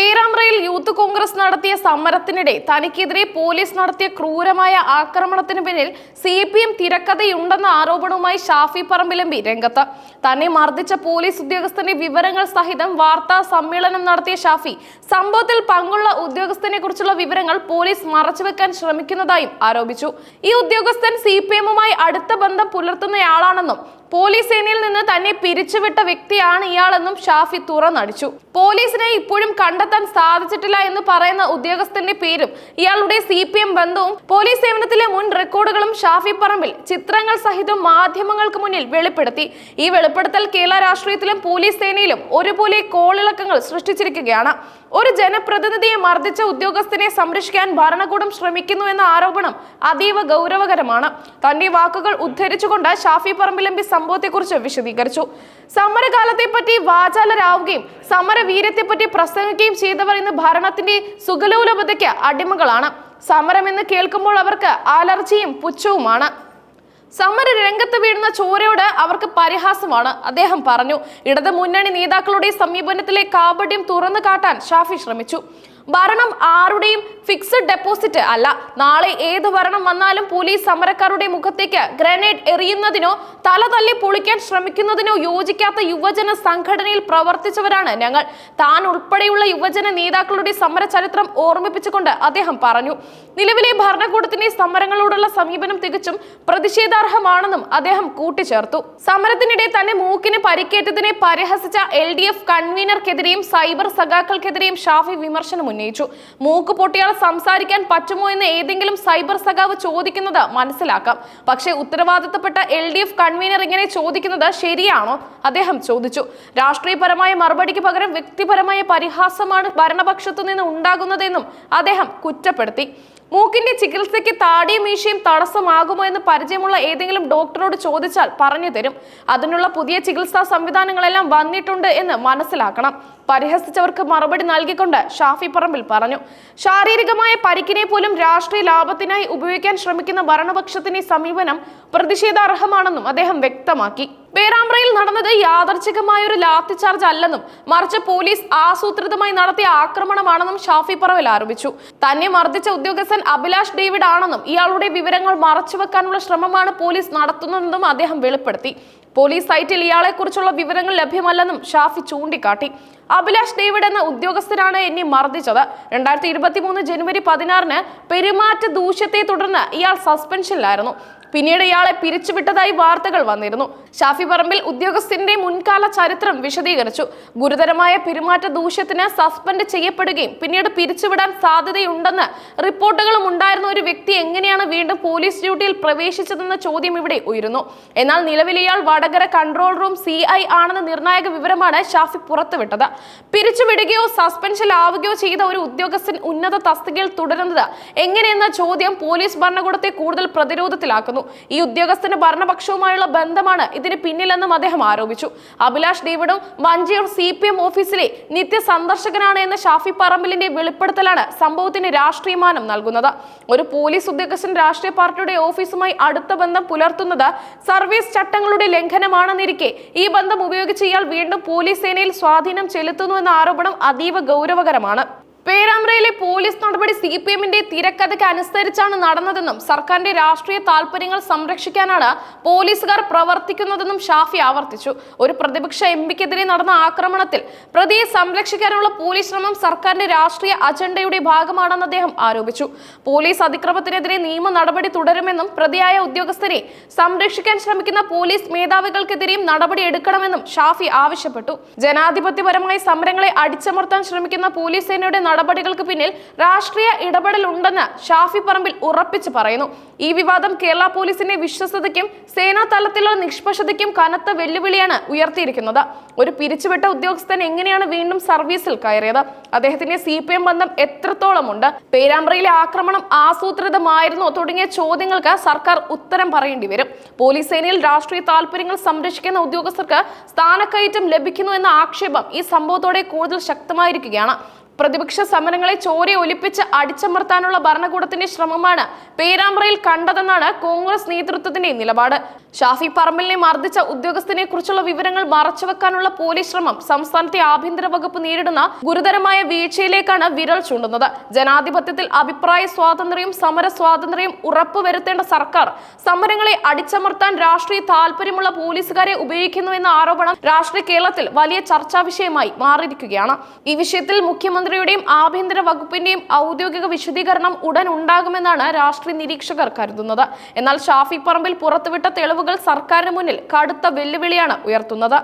പേ പേരാമ്പ്രയിൽ youth Congress നടത്തിയ സമരത്തിനിടെ തനിക്കെതിരെ police നടത്തിയ ക്രൂരമായ ആക്രമണത്തിന് പിന്നിൽ സി പി എം തിരക്കഥയുണ്ടെന്ന ആരോപണവുമായി ഷാഫി പറമ്പിലമ്പി രംഗത്ത്. തന്നെ മർദ്ദിച്ച പോലീസ് ഉദ്യോഗസ്ഥന്റെ വിവരങ്ങൾ സഹിതം വാർത്താ സമ്മേളനം നടത്തിയ ഷാഫി സംഭവത്തിൽ പങ്കുള്ള ഉദ്യോഗസ്ഥനെ കുറിച്ചുള്ള വിവരങ്ങൾ പോലീസ് മറച്ചുവെക്കാൻ ശ്രമിക്കുന്നതായും ആരോപിച്ചു. ഈ ഉദ്യോഗസ്ഥൻ സി പി എമ്മുമായി അടുത്ത ബന്ധം പുലർത്തുന്നയാളാണെന്നും പോലീസ് സേനയിൽ നിന്ന് തന്നെ പിരിച്ചുവിട്ട വ്യക്തിയാണ് ഇയാളെന്നും ഷാഫി തുറന്നടിച്ചു. പോലീസിനെ ഇപ്പോഴും കണ്ടെത്താൻ സാധിച്ചിട്ടില്ല എന്ന് പറയുന്ന ഉദ്യോഗസ്ഥന്റെ പേരും ഇയാളുടെ സി പി എം ബന്ധവും പോലീസ് സേവനത്തിലെ മുൻ റെക്കോർഡുകളും ഷാഫി പറമ്പിൽ ചിത്രങ്ങൾ സഹിതം മാധ്യമങ്ങൾക്ക് മുന്നിൽ വെളിപ്പെടുത്തി. ഈ വെളിപ്പെടുത്തൽ കേരള രാഷ്ട്രീയത്തിലും പോലീസ് സേനയിലും ഒരുപോലെ കോളിളക്കങ്ങൾ സൃഷ്ടിച്ചിരിക്കുകയാണ്. ഒരു ജനപ്രതിനിധിയെ മർദ്ദിച്ച ഉദ്യോഗസ്ഥനെ സംരക്ഷിക്കാൻ ഭരണകൂടം ശ്രമിക്കുന്നു എന്ന ആരോപണം അതീവ ഗൗരവകരമാണ്. തന്റെ വാക്കുകൾ ഉദ്ധരിച്ചുകൊണ്ട് ഷാഫി പറമ്പിലമ്പി സംഭവത്തെക്കുറിച്ച് വിശദീകരിച്ചു. സമരകാലത്തെപ്പറ്റി വാചാലരാവുകയും സമരവീര്യത്തെപ്പറ്റി പ്രസംഗിക്കുകയും ചെയ്തവർ പറയുന്ന ഭരണത്തിന്റെ സുഗലോലഭതയ്ക്ക് അടിമകളാണ്. സമരം എന്ന് കേൾക്കുമ്പോൾ അവർക്ക് അലർജിയും പുച്ഛവുമാണ്. സമര രംഗത്ത് വീഴുന്ന ചോരയോട് അവർക്ക് പരിഹാസമാണ് അദ്ദേഹം പറഞ്ഞു. ഇടത് മുന്നണി നേതാക്കളുടെ സമീപനത്തിലെ കാപട്യം തുറന്നു കാട്ടാൻ ഷാഫി ശ്രമിച്ചു. ഭരണം ആരുടെയും ഫിക്സഡ് ഡെപ്പോസിറ്റ് അല്ല. നാളെ ഏത് ഭരണം വന്നാലും പോലീസ് സമരക്കാരുടെ മുഖത്തേക്ക് ഗ്രനേഡ് എറിയുന്നതിനോ തല തല്ലി പൊളിക്കാൻ ശ്രമിക്കുന്നതിനോ യോജിക്കാത്ത യുവജന സംഘടനയിൽ പ്രവർത്തിച്ചവരാണ് ഞങ്ങൾ. താൻ ഉൾപ്പെടെയുള്ള യുവജന നേതാക്കളുടെ സമര ചരിത്രം ഓർമ്മിപ്പിച്ചുകൊണ്ട് അദ്ദേഹം പറഞ്ഞു. നിലവിലെ ഭരണകൂടത്തിന്റെ സമരങ്ങളോടുള്ള സമീപനം തികച്ചും പ്രതിഷേധാർഹമാണെന്നും അദ്ദേഹം കൂട്ടിച്ചേർത്തു. സമരത്തിനിടെ തന്നെ മൂക്കിന് പരിക്കേറ്റതിനെ പരിഹസിച്ച എൽ ഡി എഫ് കൺവീനർക്കെതിരെയും സൈബർ സഖാക്കൾക്കെതിരെയും ഷാഫി വിമർശനം ഉന്നയിച്ചു. മൂക്ക് പൊട്ടിയാൽ സംസാരിക്കാൻ പറ്റുമോ എന്ന് ഏതെങ്കിലും സൈബർ സഖാവ് ചോദിക്കുന്നത് മനസ്സിലാക്കാം. പക്ഷേ ഉത്തരവാദിത്തപ്പെട്ട എൽ ഡി എഫ് കൺവീനർ ഇങ്ങനെ ചോദിക്കുന്നത് ശരിയാണോ? അദ്ദേഹം ചോദിച്ചു. രാഷ്ട്രീയപരമായ മറുപടിക്ക് പകരം വ്യക്തിപരമായ പരിഹാസമാണ് ഭരണപക്ഷത്തു നിന്ന് ഉണ്ടാകുന്നതെന്നും അദ്ദേഹം കുറ്റപ്പെടുത്തി. മൂക്കിന്റെ ചികിത്സയ്ക്ക് താടിയും മീശയും തടസ്സമാകുമോ എന്ന് പരിചയമുള്ള ഏതെങ്കിലും ഡോക്ടറോട് ചോദിച്ചാൽ പറഞ്ഞു തരും. അതിനുള്ള പുതിയ ചികിത്സാ സംവിധാനങ്ങളെല്ലാം വന്നിട്ടുണ്ട് എന്ന് മനസ്സിലാക്കണം. പരിഹസിച്ചവർക്ക് മറുപടി നൽകിക്കൊണ്ട് ഷാഫി പറമ്പിൽ പറഞ്ഞു. ശാരീരികമായ പരിക്കിനെ പോലും രാഷ്ട്രീയ ലാഭത്തിനായി ഉപയോഗിക്കാൻ ശ്രമിക്കുന്ന ഭരണപക്ഷത്തിന്റെ സമീപനം പ്രതിഷേധാർഹമാണെന്നും അദ്ദേഹം വ്യക്തമാക്കി. പേരാമ്പ്രയിൽ നടന്നത് യാദർച്ഛികമായ ഒരു ലാത്തിചാർജ് അല്ലെന്നും മറിച്ച് പോലീസ് ആസൂത്രിതമായി നടത്തിയ ആക്രമണമാണെന്നും ഷാഫി പറവൽ ആരോപിച്ചു. തന്നെ മർദ്ദിച്ച ഉദ്യോഗസ്ഥൻ അഭിലാഷ് ഡേവിഡ് ആണെന്നും ഇയാളുടെ വിവരങ്ങൾ മറച്ചുവെക്കാനുള്ള ശ്രമമാണ് പോലീസ് നടത്തുന്നതെന്നും അദ്ദേഹം വെളിപ്പെടുത്തി. പോലീസ് സൈറ്റിൽ ഇയാളെക്കുറിച്ചുള്ള വിവരങ്ങൾ ലഭ്യമല്ലെന്നും ഷാഫി ചൂണ്ടിക്കാട്ടി. അഭിലാഷ് ഡേവിഡ് എന്ന ഉദ്യോഗസ്ഥനാണ് എന്നെ മർദ്ദിച്ചത്. രണ്ടായിരത്തി ഇരുപത്തി മൂന്ന് ജനുവരി പതിനാറിന് പെരുമാറ്റ ദൂഷ്യത്തെ തുടർന്ന് ഇയാൾ സസ്പെൻഷനിലായിരുന്നു. പിന്നീട് ഇയാളെ പിരിച്ചുവിട്ടതായി വാർത്തകൾ വന്നിരുന്നു. ഷാഫി പറമ്പിൽ ഉദ്യോഗസ്ഥന്റെ മുൻകാല ചരിത്രം വിശദീകരിച്ചു. ഗുരുതരമായ പെരുമാറ്റ ദൂഷ്യത്തിന് സസ്പെൻഡ് ചെയ്യപ്പെടുകയും പിന്നീട് പിരിച്ചുവിടാൻ സാധ്യതയുണ്ടെന്ന് റിപ്പോർട്ടുകളും ഉണ്ടായിരുന്ന ഒരു വ്യക്തി എങ്ങനെയാണ് വീണ്ടും പോലീസ് ഡ്യൂട്ടിയിൽ പ്രവേശിച്ചതെന്ന ചോദ്യം ഇവിടെ ഉയരുന്നു. എന്നാൽ നിലവിൽ ഇയാൾ വടകര കൺട്രോൾ റൂം സി ആണെന്ന നിർണായക വിവരമാണ് ഷാഫി പുറത്തുവിട്ടത്. പിരിച്ചുവിടുകയോ സസ്പെൻഷനിലാവുകയോ ചെയ്ത ഒരു ഉദ്യോഗസ്ഥൻ ഉന്നത തസ്തികയിൽ തുടരുന്നത് എങ്ങനെയെന്ന ചോദ്യം പോലീസ് ഭരണകൂടത്തെ കൂടുതൽ പ്രതിരോധത്തിലാക്കുന്നു. ഈ ഉദ്യോഗസ്ഥന് ഭരണപക്ഷവുമായുള്ള ബന്ധമാണ് ഇതിന് പിന്നിലെന്നും അദ്ദേഹം ആരോപിച്ചു. അഭിലാഷ് ഡേവിഡും മഞ്ചേർ സി പി എം ഓഫീസിലെ നിത്യ സന്ദർശകനാണ് എന്ന ഷാഫി പറമ്പിലിന്റെ വെളിപ്പെടുത്തലാണ് സംഭവത്തിന് രാഷ്ട്രീയമാനം നൽകുന്നത്. ഒരു പോലീസ് ഉദ്യോഗസ്ഥൻ രാഷ്ട്രീയ പാർട്ടിയുടെ ഓഫീസുമായി അടുത്ത ബന്ധം പുലർത്തുന്നത് സർവീസ് ചട്ടങ്ങളുടെ ലംഘനമാണെന്നിരിക്കെ ഈ ബന്ധം ഉപയോഗിച്ച് ഇയാൾ വീണ്ടും പോലീസ് സേനയിൽ സ്വാധീനം ചെലുത്തുന്നു എന്ന ആരോപണം അതീവ ഗൗരവകരമാണ്. പേരാമ്പ്രയിലെ പോലീസ് സി പി എമ്മിന്റെ തിരക്കഥയ്ക്ക് അനുസരിച്ചാണ് നടന്നതെന്നും സർക്കാരിന്റെ രാഷ്ട്രീയ താല്പര്യങ്ങൾ സംരക്ഷിക്കാനാണ് പോലീസുകാർ പ്രവർത്തിക്കുന്നതെന്നും ഷാഫി ആവർത്തിച്ചു. ഒരു പ്രതിപക്ഷ എം പിക്കെതിരെ നടന്ന ആക്രമണത്തിൽ പ്രതിയെ സംരക്ഷിക്കാനുള്ള പോലീസ് ശ്രമം സർക്കാരിന്റെ രാഷ്ട്രീയ അജണ്ടയുടെ ഭാഗമാണെന്ന് അദ്ദേഹം ആരോപിച്ചു. പോലീസ് അതിക്രമത്തിനെതിരെ നിയമ നടപടി തുടരുമെന്നും പ്രതിയായ ഉദ്യോഗസ്ഥരെ സംരക്ഷിക്കാൻ ശ്രമിക്കുന്ന പോലീസ് മേധാവികൾക്കെതിരെയും നടപടി എടുക്കണമെന്നും ഷാഫി ആവശ്യപ്പെട്ടു. ജനാധിപത്യപരമായ സമരങ്ങളെ അടിച്ചമർത്താൻ ശ്രമിക്കുന്ന പോലീസ് സേനയുടെ നടപടികൾക്ക് പിന്നിൽ രാഷ്ട്രീയ ഇടപെടൽ ഉണ്ടെന്ന് ഷാഫി പറമ്പിൽ ഉറപ്പിച്ചു പറയുന്നു. ഈ വിവാദം കേരള പോലീസിന്റെ വിശ്വസതയ്ക്കും സേനാ തലത്തിലുള്ള നിഷ്പക്ഷതയ്ക്കും കനത്ത വെല്ലുവിളിയാണ് ഉയർത്തിയിരിക്കുന്നത്. ഒരു പിരിച്ചുവിട്ട ഉദ്യോഗസ്ഥൻ എങ്ങനെയാണ് വീണ്ടും സർവീസിൽ കയറിയത്? അദ്ദേഹത്തിന്റെ സി പി എം ബന്ധം എത്രത്തോളമുണ്ട്? പേരാമ്പ്രയിലെ ആക്രമണം ആസൂത്രിതമായിരുന്നോ തുടങ്ങിയ ചോദ്യങ്ങൾക്ക് സർക്കാർ ഉത്തരം പറയേണ്ടി വരും. പോലീസ് സേനയിൽ രാഷ്ട്രീയ താല്പര്യങ്ങൾ സംരക്ഷിക്കുന്ന ഉദ്യോഗസ്ഥർക്ക് സ്ഥാനക്കയറ്റം ലഭിക്കുന്നു എന്ന ആക്ഷേപം ഈ സംഭവത്തോടെ കൂടുതൽ ശക്തമായിരിക്കുകയാണ്. പ്രതിപക്ഷ സമരങ്ങളെ ചോരി ഒലിപ്പിച്ച് അടിച്ചമർത്താനുള്ള ഭരണകൂടത്തിന്റെ ശ്രമമാണ് പേരാമ്പ്രയിൽ കണ്ടതെന്നാണ് കോൺഗ്രസ് നേതൃത്വത്തിന്റെ നിലപാട്. ഷാഫി പറമ്പലിനെ മർദ്ദിച്ച ഉദ്യോഗസ്ഥനെ കുറിച്ചുള്ള വിവരങ്ങൾ മറച്ചുവെക്കാനുള്ള പോലീസ് ശ്രമം സംസ്ഥാനത്തെ ആഭ്യന്തര വകുപ്പ് നേരിടുന്ന ഗുരുതരമായ വീഴ്ചയിലേക്കാണ് വിരൽ ചൂണ്ടുന്നത്. ജനാധിപത്യത്തിൽ അഭിപ്രായ സ്വാതന്ത്ര്യവും സമര സ്വാതന്ത്ര്യവും ഉറപ്പുവരുത്തേണ്ട സർക്കാർ സമരങ്ങളെ അടിച്ചമർത്താൻ രാഷ്ട്രീയ താല്പര്യമുള്ള പോലീസുകാരെ ഉപയോഗിക്കുന്നുവെന്ന ആരോപണം രാഷ്ട്രീയ കേരളത്തിൽ വലിയ ചർച്ചാ വിഷയമായി മാറിയിരിക്കുകയാണ്. ഈ വിഷയത്തിൽ മുഖ്യമന്ത്രിയുടെയും ആഭ്യന്തര വകുപ്പിന്റെയും ഔദ്യോഗിക വിശദീകരണം ഉടൻ ഉണ്ടാകുമെന്നാണ് രാഷ്ട്രീയ നിരീക്ഷകർ കരുതുന്നത്. എന്നാൽ ഷാഫി പറമ്പിൽ പുറത്തുവിട്ട തെളിവുകൾ സർക്കാരിന് മുന്നിൽ കടുത്ത വെല്ലുവിളിയാണ് ഉയർത്തുന്നത്.